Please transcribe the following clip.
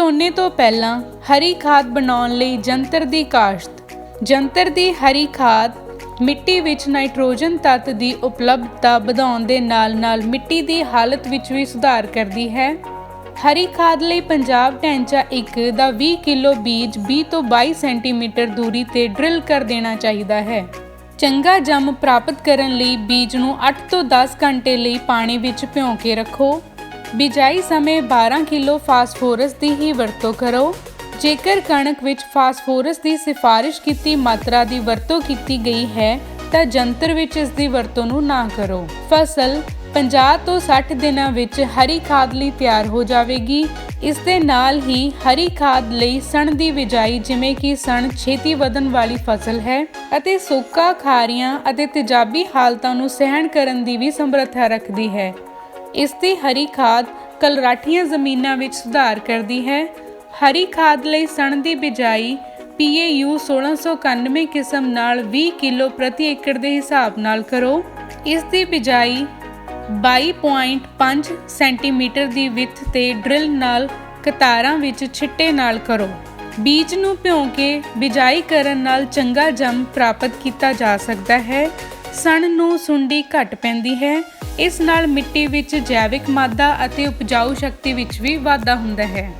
ਝੋਨੇ ਤੋਂ ਪਹਿਲਾਂ ਹਰੀ ਖਾਦ ਬਣਾਉਣ ਲਈ ਜੰਤਰ ਦੀ ਕਾਸ਼ਤ। ਜੰਤਰ ਦੀ ਹਰੀ ਖਾਦ ਮਿੱਟੀ ਵਿੱਚ ਨਾਈਟ੍ਰੋਜਨ ਤੱਤ ਦੀ ਉਪਲਬਧਤਾ ਵਧਾਉਣ ਦੇ ਨਾਲ-ਨਾਲ ਮਿੱਟੀ ਦੀ ਹਾਲਤ ਵਿੱਚ ਵੀ ਸੁਧਾਰ ਕਰਦੀ ਹੈ। ਹਰੀ ਖਾਦ ਲਈ ਪੰਜਾਬ ਢੈਂਚਾ 1 ਦਾ 20 ਕਿਲੋ ਬੀਜ 20 ਤੋਂ 22 ਸੈਂਟੀਮੀਟਰ ਦੂਰੀ ਤੇ ਡਰਿਲ ਕਰ ਦੇਣਾ ਚਾਹੀਦਾ ਹੈ। ਚੰਗਾ ਜੰਮ ਪ੍ਰਾਪਤ ਕਰਨ ਲਈ ਬੀਜ ਨੂੰ 8 ਤੋਂ 10 ਘੰਟੇ ਲਈ ਪਾਣੀ ਵਿੱਚ ਭਿਉਂ ਕੇ ਰੱਖੋ। ਬਿਜਾਈ ਸਮੇਂ 12 ਕਿਲੋ ਫਾਸਫੋਰਸ ਦੀ ਹੀ ਵਰਤੋਂ ਕਰੋ। ਜੇਕਰ ਕਣਕ ਵਿੱਚ ਫਾਸਫੋਰਸ ਦੀ ਸਿਫਾਰਿਸ਼ ਕੀਤੀ ਮਾਤਰਾ ਦੀ ਵਰਤੋਂ ਕੀਤੀ ਗਈ ਹੈ, ਤਾਂ ਜੰਤਰ ਵਿੱਚ ਇਸ ਦੀ ਵਰਤੋਂ ਨੂੰ ਨਾ ਕਰੋ। ਫਸਲ 50 ਤੋਂ 60 ਦਿਨਾਂ ਵਿੱਚ ਹਰੀ ਖਾਦ ਲਈ ਤਿਆਰ ਹੋ ਜਾਵੇਗੀ। ਇਸ ਦੇ ਨਾਲ ਹੀ ਹਰੀ ਖਾਦ ਲਈ ਸਣ ਦੀ ਬਿਜਾਈ, ਜਿਵੇਂ ਕਿ ਸਣ ਛੇਤੀ ਵਧਣ ਵਾਲੀ ਫਸਲ ਹੈ ਅਤੇ ਸੋਕਾ, ਖਾਰੀਆਂ ਅਤੇ ਤੇਜ਼ਾਬੀ ਹਾਲਤਾਂ ਨੂੰ ਸਹਿਣ ਕਰਨ ਦੀ ਵੀ ਸਮਰੱਥਾ ਰੱਖਦੀ ਹੈ। ਇਸ ਦੀ ਹਰੀ ਖਾਦ ਕਲਰਾਠੀਆਂ ਜ਼ਮੀਨਾਂ ਵਿੱਚ ਸੁਧਾਰ ਕਰਦੀ ਹੈ। ਹਰੀ ਖਾਦ ਲਈ ਸਣ ਦੀ ਬਿਜਾਈ PAU 1691 ਕਿਸਮ ਨਾਲ 20 ਕਿਲੋ ਪ੍ਰਤੀ ਏਕੜ ਦੇ ਹਿਸਾਬ ਨਾਲ ਕਰੋ। ਇਸ ਦੀ ਬਿਜਾਈ 22.5 ਸੈਂਟੀਮੀਟਰ ਦੀ ਵਿੱਥ ਤੇ ਡਰਿਲ ਨਾਲ ਕਤਾਰਾਂ ਵਿੱਚ ਛਿੱਟੇ ਨਾਲ ਕਰੋ। ਬੀਜ ਨੂੰ ਭਿਉਂ ਕੇ ਬਿਜਾਈ ਕਰਨ ਨਾਲ ਚੰਗਾ ਜੰਮ ਪ੍ਰਾਪਤ ਕੀਤਾ ਜਾ ਸਕਦਾ ਹੈ। ਸਣ ਨੂੰ ਸੁੰਡੀ ਘਟ ਪੈਂਦੀ ਹੈ। ਇਸ ਨਾਲ ਮਿੱਟੀ ਵਿੱਚ ਜੈਵਿਕ ਮਾਦਾ ਅਤੇ ਉਪਜਾਊ ਸ਼ਕਤੀ ਵਿੱਚ ਵੀ ਵਾਧਾ ਹੁੰਦਾ ਹੈ।